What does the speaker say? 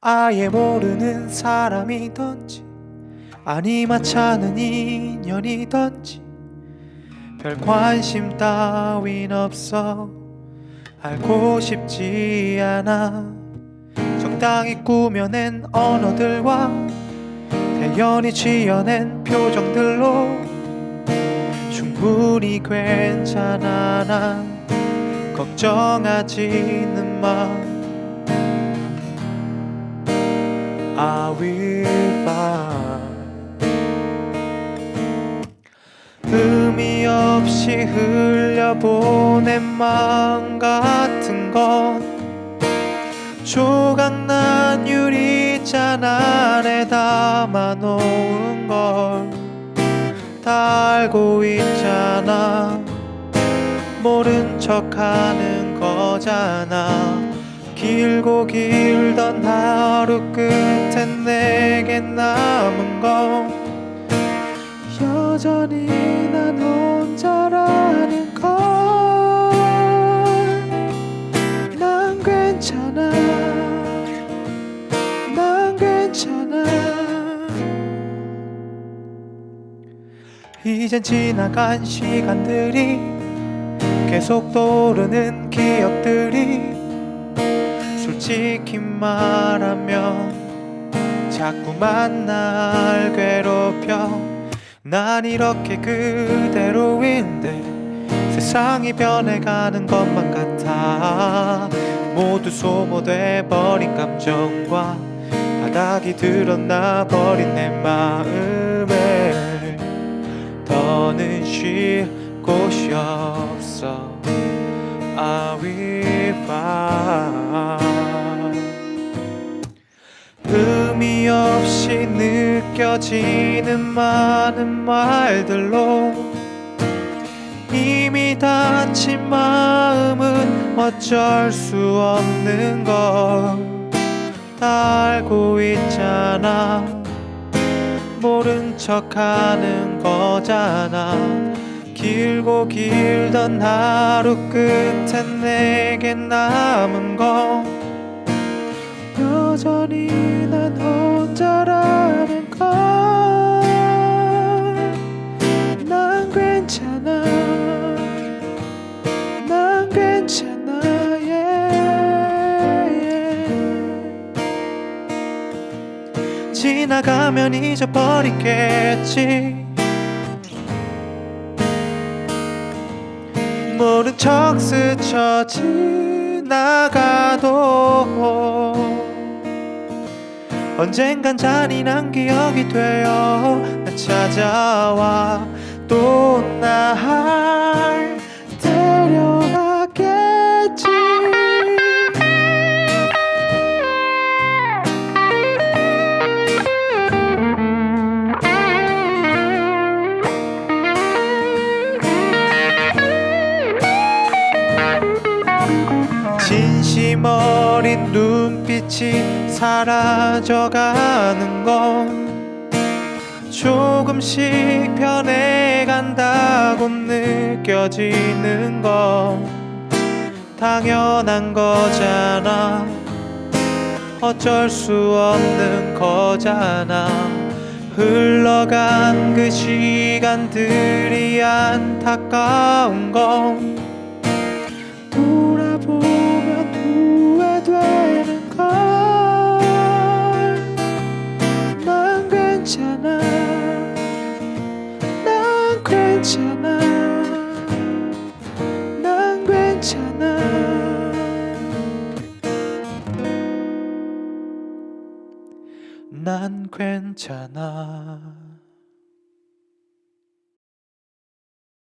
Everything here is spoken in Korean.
아예 모르는 사람이던지 아니 마차는 인연이던지 별 관심 따윈 없어 알고 싶지 않아. 적당히 꾸며낸 언어들과 대연히 지어낸 표정들로 충분히 괜찮아. 난 걱정하지는 마 I will find 의미 없이 흘려보낸 마음 같은 건 조각난 유리잔 안에 담아놓은 걸. 다 알고 있잖아. 모른 척하는 거잖아 길고 길던 하루 끝엔 내겐 남은 건 여전히 난 혼자라는 걸난 괜찮아. 난 괜찮아. 이젠 지나간 시간들이 계속 떠오르는 기억들이 솔직히 말하면 자꾸만 날 괴롭혀 난 이렇게 그대로인데 세상이 변해가는 것만 같아. 모두 소모돼 버린 감정과 바닥이 드러나 버린 내 마음에 더는 쉴 곳이 없어. I will find 느껴지는 많은 말들로 이미 다친 마음은 어쩔 수 없는 걸 다 알고 있잖아. 모른 척 하는 거잖아. 길고 길던 하루 끝엔 내겐 남은 건 여전히 난 혼자라 지나가면 잊어버리겠지. 모른 척 스쳐 지나가도 언젠간 잔인한 기억이 되어 나 찾아와. 또날 진심 어린 눈빛이 사라져가는 건 조금씩 변해간다고 느껴지는 건 당연한 거잖아. 어쩔 수 없는 거잖아. 흘러간 그 시간들이 안타까운 건 괜찮아. 난 괜찮아. 난 괜찮아